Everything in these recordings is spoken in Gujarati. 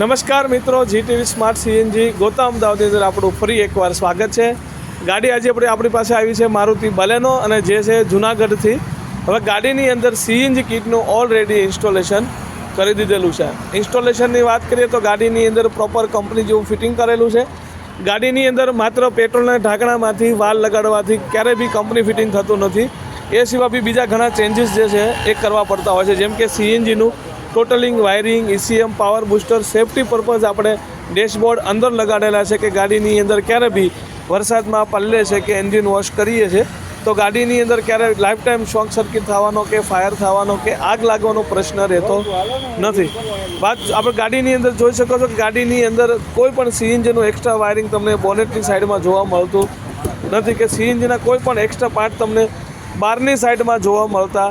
નમસ્કાર મિત્રો જીટીવી સ્માર્ટ સીએનજી ગોતા અમદાવાદની અંદર આપણું ફરી એકવાર સ્વાગત છે. ગાડી આજે આપણે આપણી પાસે આવી છે મારુતિ બલેનો અને જે છે જુનાગઢથી. હવે ગાડીની અંદર સીએનજી કિટનું ઓલરેડી ઇન્સ્ટોલેશન કરી દીધેલું છે. ઇન્સ્ટોલેશનની વાત કરીએ તો ગાડીની અંદર પ્રોપર કંપની જેવું ફિટિંગ કરેલું છે. ગાડીની અંદર માત્ર પેટ્રોલના ઢાંકણામાંથી વાલ લગાડવાથી ક્યારેય બી કંપની ફિટિંગ થતું નથી. એ સિવાય બી બીજા ઘણા ચેન્જીસ જે છે એ કરવા પડતા હોય છે. જેમ કે સીએનજીનું totalling, wiring ECM power booster safety purpose આપણે ડેશબોર્ડ અંદર લગાડેલા છે કે ગાડીની અંદર ક્યારે બી વરસાદમાં પલ્લે છે કે એન્જિન વોશ કરીએ છીએ તો ગાડીની અંદર ક્યારે લાઈફ ટાઈમ શોક સર્કિટ થવાનો કે ફાયર થવાનો કે આગ લાગવાનો પ્રશ્ન રહેતો નથી. વાત આપણે ગાડીની અંદર જોઈ શકો છો કે ગાડીની અંદર કોઈ પણ સીએનજીનું એક્સ્ટ્રા વાયરિંગ તમને બોનેટની સાઈડમાં જોવા મળતું નથી કે સીએનજીના કોઈ પણ એક્સ્ટ્રા પાર્ટ તમને બહારની સાઈડમાં જોવા મળતા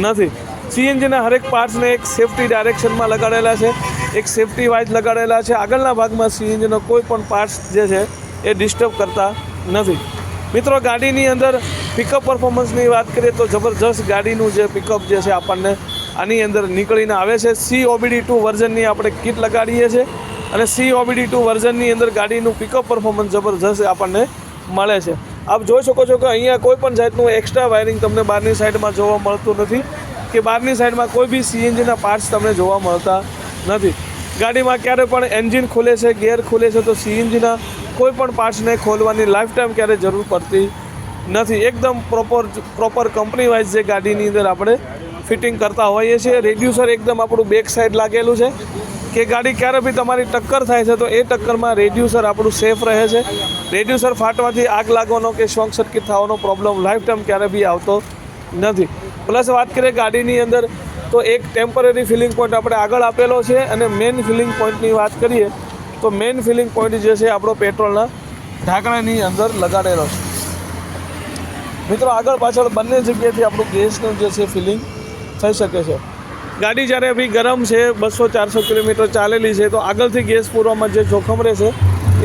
નથી. સીએનજીના હરેક પાર્ટ્સને એક સેફટી ડાયરેક્શનમાં લગાડેલા છે, એક સેફટી વાઇઝ લગાડેલા છે. આગળના ભાગમાં સીએનજીનો કોઈ પણ પાર્ટ્સ જે છે એ ડિસ્ટર્બ કરતા નથી. મિત્રો, ગાડીની અંદર પિકઅપ પરફોર્મન્સની વાત કરીએ તો જબરજસ્ત ગાડીનું જે પિકઅપ જે છે આપણને આની અંદર નીકળીને આવે છે. સી ઓબીડી ટુ વર્ઝનની આપણે કિટ લગાડીએ છીએ અને સી ઓબીડી ટુ વર્ઝનની અંદર ગાડીનું પિકઅપ પરફોર્મન્સ જબરજસ્ત આપણને મળે છે. આપ જોઈ શકો છો કે અહીંયા કોઈ પણ જાતનું એક્સ્ટ્રા વાયરિંગ તમને બહારની સાઈડમાં જોવા મળતું નથી. કે બહારની સાઈડમાં કોઈ બી સીએનજીના પાર્ટ્સ તમને જોવા મળતા નથી. ગાડીમાં ક્યારે પણ એન્જિન ખુલે છે ગેર ખુલે છે, તો સીએનજીના કોઈ પણ પાર્ટ્સને ખોલવાની લાઈફ ટાઈમ ક્યારે જરૂર પડતી નથી. એકદમ પ્રોપર પ્રોપર કંપની વાઇઝ જે ગાડીની અંદર આપણે ફિટિંગ કરતા હોઈએ છીએ. રેડ્યુસર એકદમ આપણું બેક સાઈડ લાગેલું છે કે ગાડી ક્યારે બી તમારી ટક્કર થાય છે, તો એ ટક્કરમાં રેડ્યુસર આપણું સેફ રહે છે. રેડ્યુસર ફાટવાથી આગ લાગવાનો કે શોર્ટ સર્કિટ થવાનો પ્રોબ્લેમ લાઈફ ટાઈમ ક્યારે બી આવતો નથી. પ્લસ વાત કરીએ ગાડીની અંદર, તો એક ટેમ્પરરી ફિલિંગ પોઈન્ટ આપણે આગળ આપેલો છે અને મેઇન ફિલિંગ પોઈન્ટની વાત કરીએ, તો મેઇન ફિલિંગ પોઈન્ટ જે છે આપણો પેટ્રોલના ઢાંકણાની અંદર લગાડેલો છે. મિત્રો, આગળ પાછળ બંને જગ્યાએથી આપણું ગેસનું જે છે ફિલિંગ થઈ શકે છે. ગાડી જ્યારે બી ગરમ છે, બસો ચારસો કિલોમીટર ચાલેલી છે, તો આગળથી ગેસ પૂરવામાં જે જોખમ રહેશે,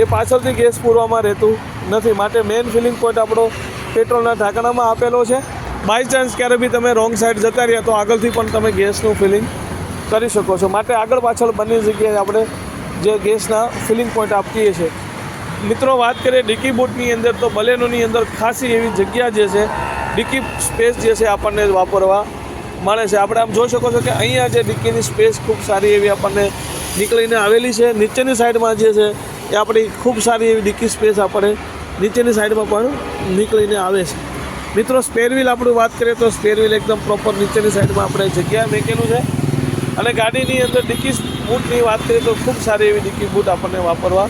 એ પાછળથી ગેસ પૂરવામાં રહેતું નથી. માટે મેઇન ફિલિંગ પોઈન્ટ આપણો પેટ્રોલના ઢાંકણામાં આપેલો છે. બાય ચાન્સ ક્યારે બી તમે રોંગ સાઈડ જતા રહ્યા તો આગળથી પણ તમે ગેસનું ફિલિંગ કરી શકો છો. માટે આગળ પાછળ બંને જગ્યાએ આપણે જે ગેસના ફિલિંગ પોઈન્ટ આપીએ છીએ. મિત્રો, વાત કરીએ ડિકી બૂટની અંદર, તો બલેનોની અંદર ખાસી એવી જગ્યા જે છે, ડિકી સ્પેસ જે છે આપણને વાપરવા મળે છે. આપણે આમ જોઈ શકો છો કે અહીંયા જે ડિકીની સ્પેસ ખૂબ સારી એવી આપણને નીકળીને આવેલી છે. નીચેની સાઈડમાં જે છે, એ આપણી ખૂબ સારી એવી ડિકી સ્પેસ આપણે નીચેની સાઈડમાં પણ નીકળીને આવે છે. મિત્રો સ્પેરવ્હીલ આપણું વાત કરીએ તો સ્પેરવ્હીલ એકદમ પ્રોપર નીચેની સાઈડમાં આપણે જગ્યા મેકેલું છે. અને ગાડીની અંદર ડિક્કી બૂટની વાત કરીએ તો ખૂબ સારી એવી ડિક્કી બૂટ આપણને વાપરવા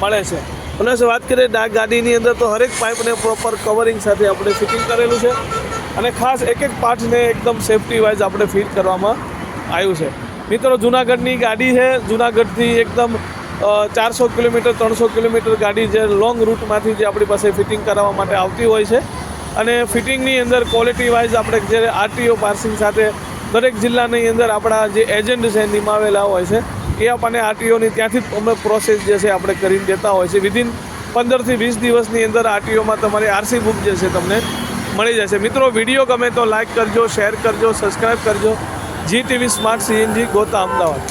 મળે છે. પ્લસ વાત કરીએ ડાક ગાડીની અંદર, તો હરેક પાઇપને પ્રોપર કવરિંગ સાથે આપણે ફિટિંગ કરેલું છે. અને ખાસ એક એક પાર્ટને એકદમ સેફટી વાઇઝ આપણે ફિટ કરવામાં આવ્યું છે. મિત્રો, જુનાગઢની ગાડી છે. જુનાગઢથી એકદમ ચારસો કિલોમીટર, ત્રણસો કિલોમીટર ગાડી જે લોંગ રૂટમાંથી જે આપણી પાસે ફિટિંગ કરાવવા માટે આવતી હોય છે. અને ફિટિંગની અંદર ક્વોલિટી વાઇઝ આપણે જ્યારે આરટીઓ પાર્સિંગ સાથે દરેક જિલ્લાની અંદર આપણા જે એજન્ટ છે, નિમાવેલા હોય છે, એ આપણને આરટીઓની ત્યાંથી જ અમે પ્રોસેસ જે છે, આપણે કરીને દેતા હોય છે. વિધિન પંદરથી વીસ દિવસની અંદર આરટીઓમાં તમારી આરસી બુક જે છે, તમને મળી જશે. મિત્રો વીડિયો ગમે તો લાઇક કરજો શેર કરજો સબસ્ક્રાઈબ કરજો. Zee TV smart CNG Gota Ahmedabad.